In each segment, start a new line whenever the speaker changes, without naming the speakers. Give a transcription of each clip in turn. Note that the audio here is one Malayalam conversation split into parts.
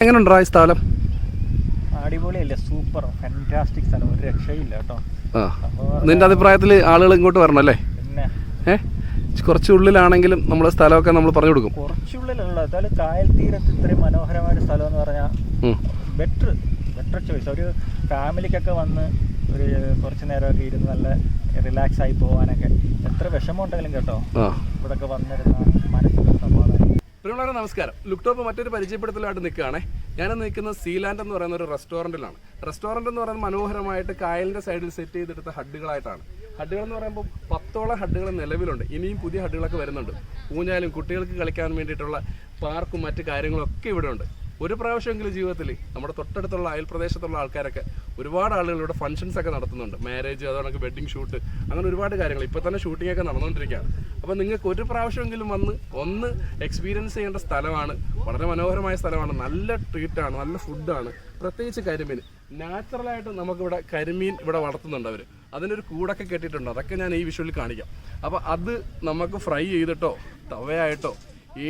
എങ്ങനെയുണ്ടാ ഈ സ്ഥലം?
അടിപൊളിയല്ലേ സൂപ്പർ. ഫാന്റാസ്റ്റിക് സ്ഥലം. ഒരു രക്ഷയില്ല കേട്ടോ.
നിന്റെ അഭിപ്രായത്തിൽ ആളുകൾ ഇങ്ങോട്ട് വരണം അല്ലേ? ഏ? കുറച്ച് ഉള്ളിലാണെങ്കിലും നമ്മൾ സ്ഥലമൊക്കെ നമ്മൾ പറഞ്ഞു കൊടുക്കും.
കുറച്ചുള്ളിലുള്ള കായൽ തീരത്ത് ഇത്രയും മനോഹരമായ ഒരു സ്ഥലം എന്ന് പറഞ്ഞാൽ ബെറ്റർ ബെറ്റർ ചോയ്സ് ഒരു ഫാമിലിക്കൊക്കെ വന്ന് ഒരു കുറച്ച് നേരമൊക്കെ ഇരുന്ന് നല്ല റിലാക്സ് ആയി പോകാനൊക്കെ എത്ര വിഷമം ഉണ്ടെങ്കിലും കേട്ടോ.
ഇവിടെ
ഇവിടെയൊക്കെ വന്നിരുന്ന സമാധാനം
പ്രിയമുള്ളവരെ നമസ്കാരം. ലുക്ടോപ്പ് മറ്റൊരു പരിചയപ്പെടുത്തലായിട്ട് നിൽക്കുകയാണേ. ഞാൻ നിൽക്കുന്ന സീലാൻഡ് എന്ന് പറയുന്ന ഒരു റെസ്റ്റോറന്റിലാണ്. റെസ്റ്റോറന്റ് എന്ന് പറയുന്നത് മനോഹരമായിട്ട് കായലിന്റെ സൈഡിൽ സെറ്റ് ചെയ്തെടുത്ത ഹഡുകളായിട്ടാണ് ഹഡുകൾ എന്ന് പറയുമ്പോൾ പത്തോളം ഹഡുകൾ നിലവിലുണ്ട്. ഇനിയും പുതിയ ഹഡുകളൊക്കെ വരുന്നുണ്ട്. ഊഞ്ഞാലും കുട്ടികൾക്ക് കളിക്കാൻ വേണ്ടിയിട്ടുള്ള പാർക്കും മറ്റു കാര്യങ്ങളൊക്കെ ഇവിടെ ഉണ്ട് ഒരു പ്രാവശ്യമെങ്കിലും ജീവിതത്തിൽ നമ്മുടെ തൊട്ടടുത്തുള്ള അയൽപ്രദേശത്തുള്ള ആൾക്കാരൊക്കെ ഒരുപാട് ആളുകൾ ഇവിടെ ഫംഗ്ഷൻസ് ഒക്കെ നടത്തുന്നുണ്ട്. മാരേജ് അതോടൊക്കെ വെഡിങ് ഷൂട്ട് അങ്ങനെ ഒരുപാട് കാര്യങ്ങൾ. ഇപ്പോൾ തന്നെ ഷൂട്ടിംഗ് ഒക്കെ നടന്നുകൊണ്ടിരിക്കുകയാണ് അപ്പോൾ നിങ്ങൾക്ക് ഒരു പ്രാവശ്യമെങ്കിലും വന്ന് ഒന്ന് എക്സ്പീരിയൻസ് ചെയ്യേണ്ട സ്ഥലമാണ്. വളരെ മനോഹരമായ സ്ഥലമാണ്. നല്ല ട്രീറ്റാണ് നല്ല ഫുഡാണ് പ്രത്യേകിച്ച് കരിമീൻ. നാച്ചുറലായിട്ട് നമുക്കിവിടെ കരിമീൻ ഇവിടെ വളർത്തുന്നുണ്ട് അവർ അതിനൊരു കൂടൊക്കെ കെട്ടിയിട്ടുണ്ട്. അതൊക്കെ ഞാൻ ഈ വിഷ്വലിൽ കാണിക്കാം. അപ്പോൾ അത് നമുക്ക് ഫ്രൈ ചെയ്തിട്ടോ തവയായിട്ടോ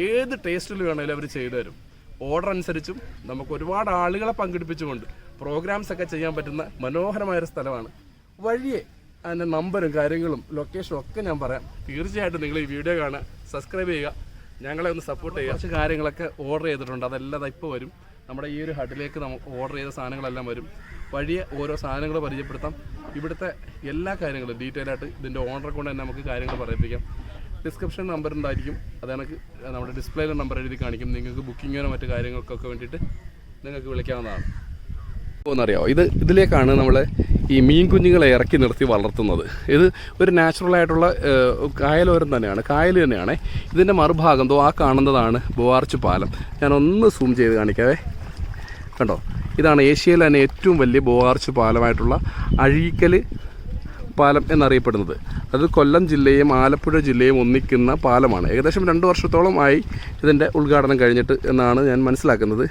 ഏത് ടേസ്റ്റിൽ വേണമെങ്കിലും അവർ ചെയ്തു തരും. ഓർഡർ അനുസരിച്ചും നമുക്ക് ഒരുപാട് ആളുകളെ പങ്കെടുപ്പിച്ചുകൊണ്ട് പ്രോഗ്രാംസ് ഒക്കെ ചെയ്യാൻ പറ്റുന്ന മനോഹരമായ ഒരു സ്ഥലമാണ്. വഴിയെ അതിന്റെ നമ്പറും കാര്യങ്ങളും ലൊക്കേഷനും ഒക്കെ ഞാൻ പറയാം. തീർച്ചയായിട്ടും നിങ്ങൾ ഈ വീഡിയോ കാണുക സബ്സ്ക്രൈബ് ചെയ്യുക. ഞങ്ങളെ ഒന്ന് സപ്പോർട്ട് ചെയ്യുക. കുറച്ച് കാര്യങ്ങളൊക്കെ ഓർഡർ ചെയ്തിട്ടുണ്ട്. അതെല്ലാം ഇപ്പോൾ വരും. നമ്മുടെ ഈ ഒരു ഹഡിലേക്ക് നമ്മൾ ഓർഡർ ചെയ്ത സാധനങ്ങളെല്ലാം വരും. വഴിയെ ഓരോ സാധനങ്ങൾ പരിചയപ്പെടുത്താം. ഇവിടുത്തെ എല്ലാ കാര്യങ്ങളും ഡീറ്റെയിൽ ആയിട്ട് ഇതിന്റെ ഓണറെ കൊണ്ട് തന്നെ നമുക്ക് കാര്യങ്ങൾ പറയിപ്പിക്കാം. ഡിസ്ക്രിപ്ഷൻ നമ്പർ ഉണ്ടായിരിക്കും. അത് എനിക്ക് നമ്മുടെ ഡിസ്പ്ലേയിലെ നമ്പർ എഴുതി കാണിക്കും. നിങ്ങൾക്ക് ബുക്കിങ്ങിനോ മറ്റു കാര്യങ്ങൾക്കൊക്കെ വേണ്ടിയിട്ട് നിങ്ങൾക്ക് വിളിക്കാവുന്നതാണ്. എന്നറിയാമോ ഇത് ഇതിലേക്കാണ് നമ്മൾ ഈ മീൻ കുഞ്ഞുങ്ങളെ ഇറക്കി നിർത്തി വളർത്തുന്നത്. ഇത് ഒരു ഏഹ്, കായലോരം തന്നെയാണ്. കായൽ തന്നെയാണ്. ഇതിന്റെ മറുഭാഗം ദോ ആ കാണുന്നതാണ് ബുവാർച്ച് പാലം. ഞാൻ ഒന്ന് സൂം ചെയ്ത് കാണിക്കാവേ. കണ്ടോ? ഇതാണ് ഏഷ്യയിലെ തന്നെ ഏറ്റവും വലിയ ബുവാർച്ച് പാലമായിട്ടുള്ള അഴീക്കൽ പാലം എന്നറിയപ്പെടുന്നത്. അത് കൊല്ലം ജില്ലയും ആലപ്പുഴ ജില്ലയും ഒന്നിക്കുന്ന പാലമാണ്. ഏകദേശം രണ്ട് വർഷത്തോളം ആയി ഇതിന്റെ ഉദ്ഘാടനം കഴിഞ്ഞിട്ട് എന്നാണ് ഞാൻ മനസ്സിലാക്കുന്നത്.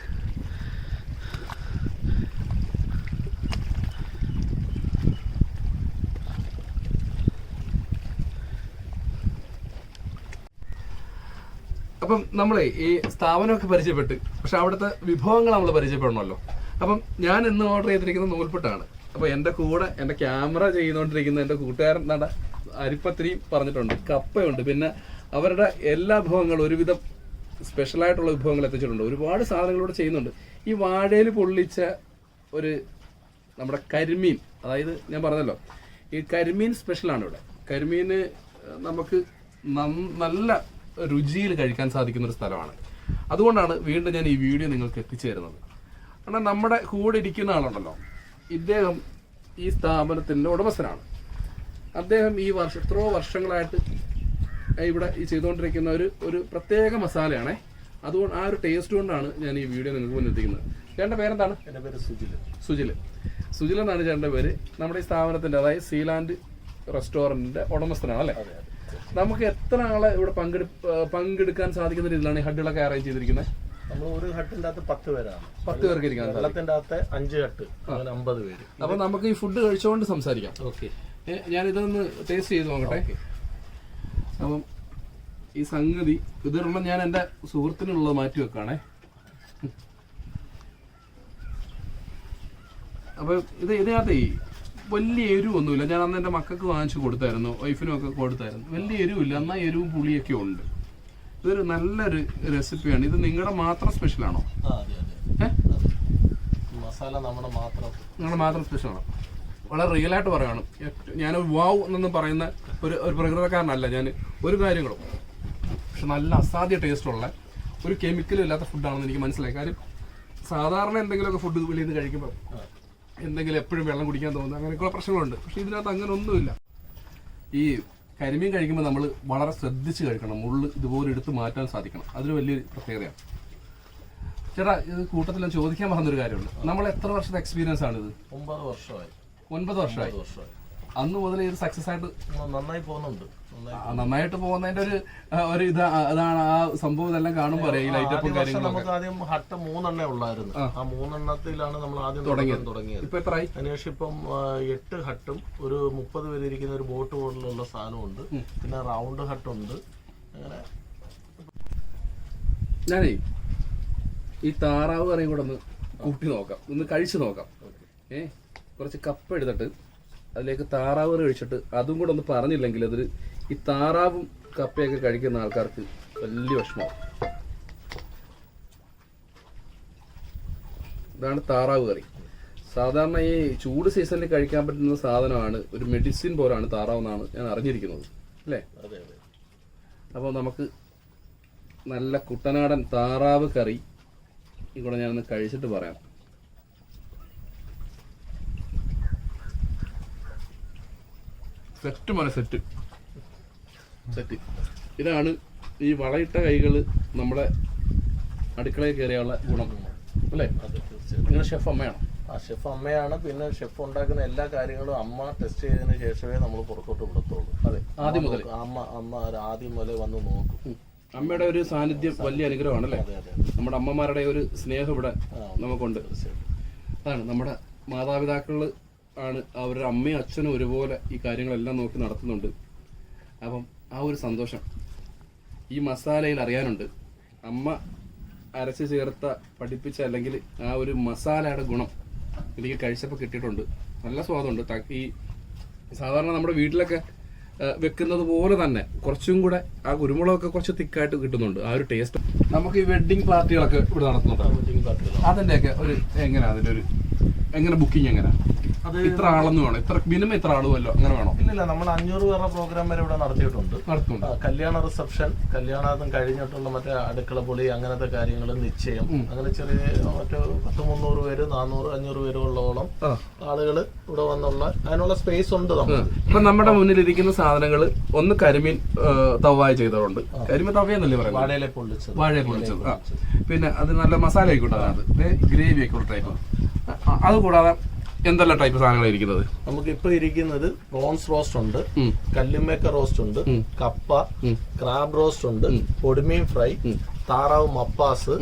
അപ്പം നമ്മളെ ഈ സ്ഥാപനമൊക്കെ പരിചയപ്പെട്ട് പക്ഷെ അവിടുത്തെ വിഭവങ്ങൾ നമ്മൾ പരിചയപ്പെടണമല്ലോ. അപ്പം ഞാൻ ഇന്ന് ഓർഡർ ചെയ്തിരിക്കുന്നത് നൂൽപ്പെട്ടാണ് അപ്പോൾ എന്റെ കൂടെ എന്റെ ക്യാമറ ചെയ്തുകൊണ്ടിരിക്കുന്ന എന്റെ കൂട്ടുകാരൻ നട അരിപ്പത്തിരിയും പറഞ്ഞിട്ടുണ്ട് കപ്പയുണ്ട്. പിന്നെ അവരുടെ എല്ലാ വിഭവങ്ങളും ഒരുവിധം സ്പെഷ്യൽ ആയിട്ടുള്ള വിഭവങ്ങൾ എത്തിച്ചിട്ടുണ്ട്. ഒരുപാട് സാധനങ്ങളിവിടെ ചെയ്യുന്നുണ്ട്. ഈ വാഴയിൽ പൊള്ളിച്ച ഒരു നമ്മുടെ കരിമീൻ അതായത് ഞാൻ പറഞ്ഞല്ലോ ഈ കരിമീൻ സ്പെഷ്യലാണ് ഇവിടെ. കരിമീന് നമുക്ക് നല്ല രുചിയിൽ കഴിക്കാൻ സാധിക്കുന്ന ഒരു സ്ഥലമാണ്. അതുകൊണ്ടാണ് വീണ്ടും ഞാൻ ഈ വീഡിയോ നിങ്ങൾക്ക് എത്തിച്ചു തരുന്നത് കാരണം നമ്മുടെ കൂടെ ഇരിക്കുന്ന ആളുണ്ടല്ലോ ഇദ്ദേഹം ഈ സ്ഥാപനത്തിന്റെ ഉടമസ്ഥനാണ്. അദ്ദേഹം ഈ വർഷം എത്രയോ വർഷങ്ങളായിട്ട് ഇവിടെ ഈ ചെയ്തുകൊണ്ടിരിക്കുന്ന ഒരു ഒരു പ്രത്യേക മസാലയാണേ. അതുകൊണ്ട് ആ ഒരു ടേസ്റ്റ് കൊണ്ടാണ് ഞാൻ ഈ വീഡിയോ നിങ്ങൾക്ക് മുന്നിൽ എത്തിക്കുന്നത്. ചേട്ടന്റെ പേരെന്താണ്?
എന്റെ പേര് സുജിൽ
സുജിൽ സുജിൽ എന്നാണ് ചേട്ടന്റെ പേര്. നമ്മുടെ ഈ സ്ഥാപനത്തിന്റെ അതായത് സീലാൻഡ് റെസ്റ്റോറന്റിന്റെ ഉടമസ്ഥനാണ് അല്ലേ? നമുക്ക് എത്ര ആളെ ഇവിടെ പങ്കെടു പങ്കെടുക്കാൻ സാധിക്കുന്ന രീതിയിലാണ് ഈ ഹഡുകളൊക്കെ അറേഞ്ച് ചെയ്തിരിക്കുന്നത്?
നമ്മൾ ഒരു ഹട്ടിന്റെ അകത്ത് പത്ത് പേരാണ്.
പത്ത് പേർക്ക് സാധിക്കും
വെള്ളത്തിന്റെ അകത്ത് അഞ്ച് ഹട്ട് അമ്പത് പേര്.
അപ്പൊ നമുക്ക് ഈ ഫുഡ് കഴിച്ചുകൊണ്ട് സംസാരിക്കാം.
ഓക്കെ.
ഇതൊന്ന് ടേസ്റ്റ് ചെയ്ത് നോക്കട്ടെ. അപ്പം ഈ സംഗതി ഇതിനുള്ള ഞാൻ എന്റെ സുഹൃത്തിനുള്ളത് മാറ്റി വെക്കാണേ. അപ്പൊ ഇത് ഇതിനകത്ത് ഈ വലിയ എരിവൊന്നുമില്ല. ഞാൻ അന്ന് എന്റെ മക്കൾക്ക് വാങ്ങിച്ചു കൊടുത്തായിരുന്നു വൈഫിനും ഒക്കെ കൊടുത്തായിരുന്നു. വലിയ എരിവില്ല എന്നാൽ എരിവും പുളിയൊക്കെ ഉണ്ട്. ഇതൊരു നല്ലൊരു റെസിപ്പിയാണ് ഇത് നിങ്ങളുടെ മാത്രം സ്പെഷ്യലാണോ
ആ അതെ അതെ. മസാല നമ്മുടെ മാത്രം.
നിങ്ങളുടെ മാത്രം സ്പെഷ്യലാണ് വളരെ റിയൽ ആയിട്ട് പറയുകയാണ് ഞാൻ വാവ് എന്നൊന്നും പറയുന്ന ഒരു ഒരു പ്രകൃതക്കാരനല്ല ഞാൻ. ഒരു കാര്യങ്ങളും. പക്ഷെ നല്ല അസാധ്യ ടേസ്റ്റുള്ള ഒരു കെമിക്കലും ഇല്ലാത്ത ഫുഡാണെന്ന് എനിക്ക് മനസ്സിലായി. കാര്യം സാധാരണ എന്തെങ്കിലുമൊക്കെ ഫുഡ് വെളിയിൽ നിന്ന് കഴിക്കുമ്പോൾ എന്തെങ്കിലും എപ്പോഴും വെള്ളം കുടിക്കാൻ തോന്നുന്നു അങ്ങനെയൊക്കെയുള്ള പ്രശ്നങ്ങളുണ്ട്. പക്ഷെ ഇതിനകത്ത് അങ്ങനെ ഒന്നുമില്ല. ഈ കരിമീൻ കഴിക്കുമ്പോൾ നമ്മൾ വളരെ ശ്രദ്ധിച്ച് കഴിക്കണം. മുള്ള് ഇതുപോലെ എടുത്ത് മാറ്റാൻ സാധിക്കണം. അതൊരു വലിയൊരു പ്രത്യേകതയാണ്. ചേട്ടാ ഇത് കൂട്ടത്തിൽ ചോദിക്കാൻ പറഞ്ഞൊരു കാര്യമുണ്ട്. നമ്മൾ എത്ര വർഷത്തെ എക്സ്പീരിയൻസ് ആണിത്?
ഒമ്പത് വർഷമായി.
ഒൻപത് വർഷമായി. അന്ന് മുതൽ ഇത് സക്സസ് ആയിട്ട്
നന്നായി പോകുന്നുണ്ട്.
നന്നായിട്ട് പോകുന്നതിന്റെ ഒരു ഒരു ഇത് അതാണ് ആ സംഭവം ഇതെല്ലാം കാണുമ്പോൾ അറിയാം ലൈറ്റപ്പും കാര്യങ്ങളും
നമുക്ക് ആദ്യം ഹട്ട് മൂന്നെണ്ണേ ഉള്ളായിരുന്നു. ആ. മൂന്നെണ്ണത്തിലാണ് നമ്മൾ ആദ്യം തുടങ്ങിയത്. തുടങ്ങിയത്.
ഇപ്പൊ എത്ര
അതിനുശേഷം ഇപ്പം എട്ട് ഹട്ടും ഒരു മുപ്പത് പേര് ഇരിക്കുന്ന ഒരു ബോട്ട് പോലുള്ള സാധനമുണ്ട്. പിന്നെ റൗണ്ട് ഹട്ടുണ്ട്. അങ്ങനെ
ഞാനേ ഈ താറാവ് കറിയും കൂടെ ഒന്ന് കൂട്ടി നോക്കാം. ഒന്ന് കഴിച്ചു നോക്കാം. ഏ? കുറച്ച് കപ്പ് എടുത്തിട്ട് അതിലേക്ക് താറാവ് കഴിച്ചിട്ട് അതും കൂടെ ഒന്ന് പറഞ്ഞില്ലെങ്കിൽ അതൊരു ഈ താറാവും കപ്പയൊക്കെ കഴിക്കുന്ന ആൾക്കാർക്ക് വലിയ വിഷമമാണ് ഇതാണ് താറാവ് കറി. സാധാരണ ഈ ചൂട് സീസണിൽ കഴിക്കാൻ പറ്റുന്ന സാധനമാണ് ഒരു മെഡിസിൻ പോലാണ് താറാവ് എന്നാണ് ഞാൻ അറിഞ്ഞിരിക്കുന്നത്. അല്ലേ? അപ്പോൾ നമുക്ക് നല്ല കുട്ടനാടൻ താറാവ് കറി ഇവിടെ ഞാനൊന്ന് കഴിച്ചിട്ട് പറയാം. സെറ്റ് മോനെ സെറ്റ്. സെറ്റ്. ഇതാണ് ഈ വളയിട്ട കൈകൾ നമ്മുടെ അടുക്കളയിൽ കയറിയുള്ള ഗുണം. അല്ലേ? നിങ്ങൾ ഷെഫ് അമ്മയാണോ?
ആ ഷെഫ് അമ്മയാണ്. പിന്നെ ഷെഫ് ഉണ്ടാക്കുന്ന എല്ലാ കാര്യങ്ങളും അമ്മ ടെസ്റ്റ് ചെയ്തതിന് ശേഷമേ നമ്മൾ പുറത്തോട്ട് വിടത്തുള്ളൂ.
അതെ ആദ്യം മുതൽ
അമ്മ അമ്മ ഒരു ആദ്യം മുതലേ വന്ന് നോക്കും.
അമ്മയുടെ ഒരു സാന്നിധ്യം വലിയ അനുഗ്രഹമാണ് അല്ലേ?
അതെ അതെ
നമ്മുടെ അമ്മമാരുടെ ഒരു സ്നേഹം ഇവിടെ. നമുക്കുണ്ട്. അതാണ് നമ്മുടെ മാതാപിതാക്കൾ ആണ് അവരുടെ അമ്മയും അച്ഛനും ഒരുപോലെ ഈ കാര്യങ്ങളെല്ലാം നോക്കി നടത്തുന്നുണ്ട്. അപ്പം ആ ഒരു സന്തോഷം. ഈ മസാലയിൽ അറിയാനുണ്ട്. അമ്മ അരച്ച് ചേർത്ത പഠിപ്പിച്ച അല്ലെങ്കിൽ ആ ഒരു മസാലയുടെ ഗുണം എനിക്ക് കഴിച്ചപ്പോൾ കിട്ടിയിട്ടുണ്ട്. നല്ല സ്വാദമുണ്ട് ഈ സാധാരണ നമ്മുടെ വീട്ടിലൊക്കെ വെക്കുന്നത് പോലെ തന്നെ കുറച്ചും കൂടെ ആ കുരുമുളകൊക്കെ കുറച്ച് തിക്കായിട്ട് കിട്ടുന്നുണ്ട്. ആ ഒരു ടേസ്റ്റ് നമുക്ക് ഈ വെഡിങ് പാർട്ടികളൊക്കെ ഇവിടെ നടത്തുന്നുണ്ട്? അതിന്റെയൊക്കെ ഒരു എങ്ങനെയാ അതിന്റെ ഒരു എങ്ങനെ ബുക്കിംഗ് എങ്ങനെ?
അത്
ഇത്ര ആളെന്ന് വേണം. ഇത്ര മിനിമം ഇത്ര ആളുമല്ലോ അങ്ങനെ വേണോ?
ഇല്ലില്ല നമ്മൾ അഞ്ഞൂറ് പേരുടെ പ്രോഗ്രാം വരെ ഇവിടെ നടത്തിയിട്ടുണ്ട്.
നടത്തുന്നുണ്ട്
കല്യാണ റിസപ്ഷൻ കല്യാണം കഴിഞ്ഞിട്ടുള്ള മറ്റേ അടുക്കള പൊളി അങ്ങനത്തെ കാര്യങ്ങൾ നിശ്ചയം. അങ്ങനെ ചെറിയ മറ്റു പത്ത് മുന്നൂറ് പേര് നാനൂറ് അഞ്ഞൂറ് പേരുള്ളോളം
ഉള്ളവളം
ആളുകൾ ഇവിടെ വന്നുള്ള അതിനുള്ള സ്പേസ് ഉണ്ട്
ഇപ്പൊ നമ്മുടെ മുന്നിൽ ഇരിക്കുന്ന സാധനങ്ങൾ ഒന്ന് കരിമീൻ തവായ ചെയ്തതുണ്ട് കരിമീൻ തവയെന്നല്ലേ പറയുന്നത്?
വാഴയിലെ പൊള്ളിച്ചത്.
വാഴയെ പൊള്ളിച്ചത്. പിന്നെ അത് നല്ല മസാല ആയിക്കോട്ടെ അതിനകത്ത് ഗ്രേവി ആയിക്കോട്ടെ ടൈപ്പ് അത് കൂടാതെ എന്തെല്ലാം ടൈപ്പ് സാധനങ്ങളാണ് ഇരിക്കുന്നത്?
നമുക്ക് ഇപ്പൊ ഇരിക്കുന്നത് പ്രോൺസ് റോസ്റ്റ് ഉണ്ട്. കല്ലുമേക്ക റോസ്റ്റ് ഉണ്ട് കപ്പ ക്രാബ് റോസ്റ്റ് ഉണ്ട് പൊടിമീൻ ഫ്രൈ താറാവ് മപ്പാസ്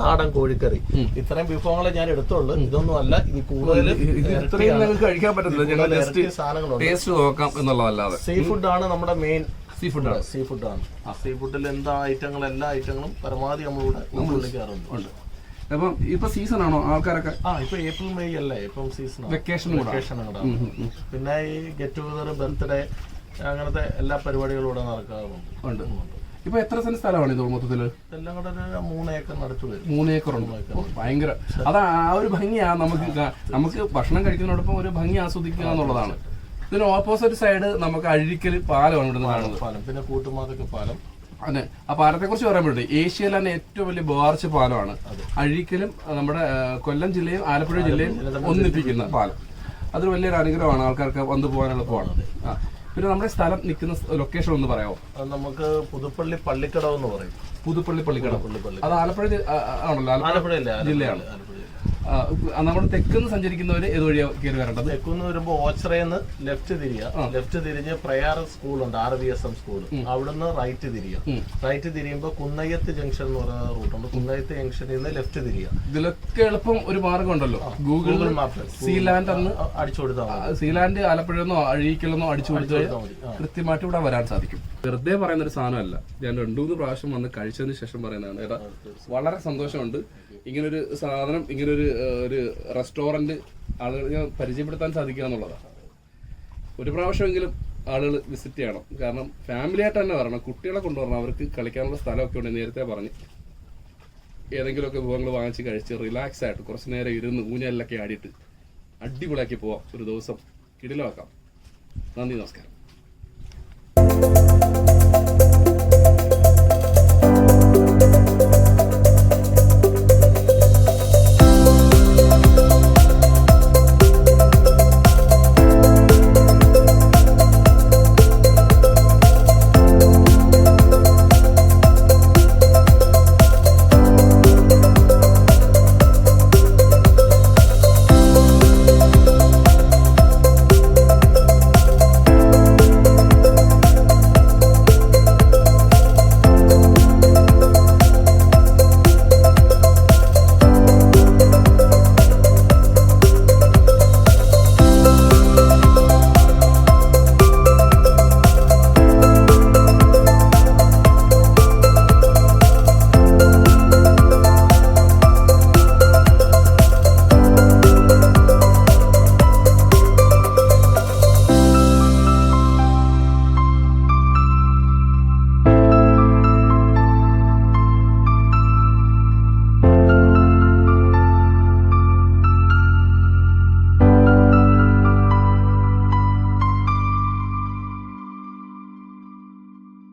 നാടൻ കോഴിക്കറി. ഇത്രയും വിഭവങ്ങളെ ഞാൻ എടുത്തുള്ളൂ. ഇതൊന്നും അല്ല ഇനി കൂടുതൽ
ഇത് ഇത്രയും കഴിക്കാൻ പറ്റത്തില്ല. ഞങ്ങൾ ടേസ്റ്റ് നോക്കാം എന്നുള്ളതല്ലാതെ.
സീ ആണ് നമ്മുടെ മെയിൻ
സീ ഫുഡാണ്
സീ ഫുഡാണ് സീ ഫുഡിൽ എന്താ ഐറ്റങ്ങൾ എല്ലാ ഐറ്റങ്ങളും പരമാവധി നമ്മളിവിടെ ഉൾക്കൊള്ളിക്കാറുണ്ട്.
അപ്പം ഇപ്പൊ സീസൺ ആണോ ആൾക്കാരൊക്കെ?
ആ ഇപ്പൊ ഏപ്രിൽ മെയ് അല്ലേ? ഇപ്പം സീസൺ
വെക്കേഷൻ
വെക്കേഷൻ പിന്നെ ഈ ഗെറ്റ് ടുഗദർ ബർത്ത്ഡേ അങ്ങനത്തെ എല്ലാ പരിപാടികളും ഇവിടെ നടക്കാറുണ്ട്.
ഉണ്ട്. ഇപ്പൊ എത്ര സെന്റ് സ്ഥലമാണ് ഇത് മൊത്തത്തിൽ?
എല്ലാം കൂടെ ഒരു മൂന്ന് ഏക്കർ നടത്തു വരും.
മൂന്ന് ഏക്കർ ഉണ്ട്. ഭയങ്കര. അതാ ആ ഒരു ഭംഗിയാ നമുക്ക് നമുക്ക് ഭക്ഷണം കഴിക്കുന്നതോടൊപ്പം ഒരു ഭംഗി ആസ്വദിക്കുക എന്നുള്ളതാണ്. ഇതിന് ഓപ്പോസിറ്റ് സൈഡ് നമുക്ക് അഴിക്കൽ പാലമാണ് ഇവിടുന്ന് കാണുന്നത്.
പാലം. പിന്നെ കൂട്ടുമാതൊക്കെ പാലം.
അതെ. ആ പാലത്തെ കുറിച്ച് പറയാൻ പറ്റും ഏഷ്യയിലെ തന്നെ ഏറ്റവും വലിയ ബോർച്ച് പാലമാണ്. അഴീക്കലും നമ്മുടെ കൊല്ലം ജില്ലയും ആലപ്പുഴ ജില്ലയും ഒന്നിപ്പിക്കുന്ന പാലം. അതൊരു വലിയൊരു അനുഗ്രഹമാണ് ആൾക്കാർക്ക് വന്നു പോകാൻ എളുപ്പമാണ് പിന്നെ നമ്മുടെ സ്ഥലം നിൽക്കുന്ന ലൊക്കേഷൻ ഒന്ന് പറയാമോ?
നമുക്ക് പുതുപ്പള്ളി പള്ളിക്കടവ് എന്ന് പറയും.
പുതുപ്പള്ളി
പള്ളിക്കടവ്.
അത് ആലപ്പുഴ ആണല്ലോ. ആലപ്പുഴ ജില്ലയാണ്. നമ്മുടെ തെക്കുന്ന് സഞ്ചരിക്കുന്നവര് ഏത് വഴിയാ കയറി വരേണ്ടത്?
തെക്കുന്ന് വരുമ്പോ ഓച്ചറയെന്ന് ലെഫ്റ്റ് തിരിയുക ലെഫ്റ്റ് തിരിഞ്ഞ് പ്രയാർ സ്കൂളുണ്ട് R V S M school അവിടുന്ന് റൈറ്റ് തിരിയ. റൈറ്റ് തിരിയുമ്പോ കുന്നയ്യത്ത് ജംഗ്ഷൻ എന്ന് പറയുന്ന റൂട്ടുണ്ട്. കുന്നയ്യത്ത് ജംഗ്ഷനിൽ നിന്ന് ലെഫ്റ്റ് തിരിയ.
ഇതിലൊക്കെ എളുപ്പം ഒരു മാർഗം ഉണ്ടല്ലോ.
ഗൂഗിൾ മാപ്പ്
സീലാൻഡ് അന്ന്
അടിച്ചു കൊടുത്താൽ
സീലാൻഡ് ആലപ്പുഴന്നോ അഴീക്കലെന്നോ അടിച്ചു
കൊടുത്താൽ.
കൃത്യമായിട്ട് ഇവിടെ വരാൻ സാധിക്കും. വെറുതെ പറയുന്ന ഒരു സാധനമല്ല. ഞാൻ രണ്ടു മൂന്ന് പ്രാവശ്യം വന്ന് കഴിച്ചതിന് ശേഷം പറയുന്നതാണ്. വളരെ സന്തോഷമുണ്ട്. ഇങ്ങനൊരു സാധനം ഇങ്ങനൊരു ഒരു റെസ്റ്റോറന്റ് ആളുകൾ പരിചയപ്പെടുത്താൻ സാധിക്കുക എന്നുള്ളതാണ്. ഒരു പ്രാവശ്യമെങ്കിലും ആളുകൾ വിസിറ്റ് ചെയ്യണം. കാരണം ഫാമിലി ആയിട്ട് തന്നെ വരണം. കുട്ടികളെ കൊണ്ടുവരണം. അവർക്ക് കളിക്കാനുള്ള സ്ഥലമൊക്കെ ഉണ്ട്. നേരത്തെ പറഞ്ഞ് ഏതെങ്കിലുമൊക്കെ വിഭവങ്ങൾ വാങ്ങിച്ച് കഴിച്ച് റിലാക്സ് ആയിട്ട് കുറച്ച് നേരം ഇരുന്ന് ഊഞ്ഞാലിലൊക്കെ ആടിയിട്ട് അടിപൊളിയാക്കി പോവാം. ഒരു ദിവസം കിടിലമാക്കാം. നന്ദി നമസ്കാരം.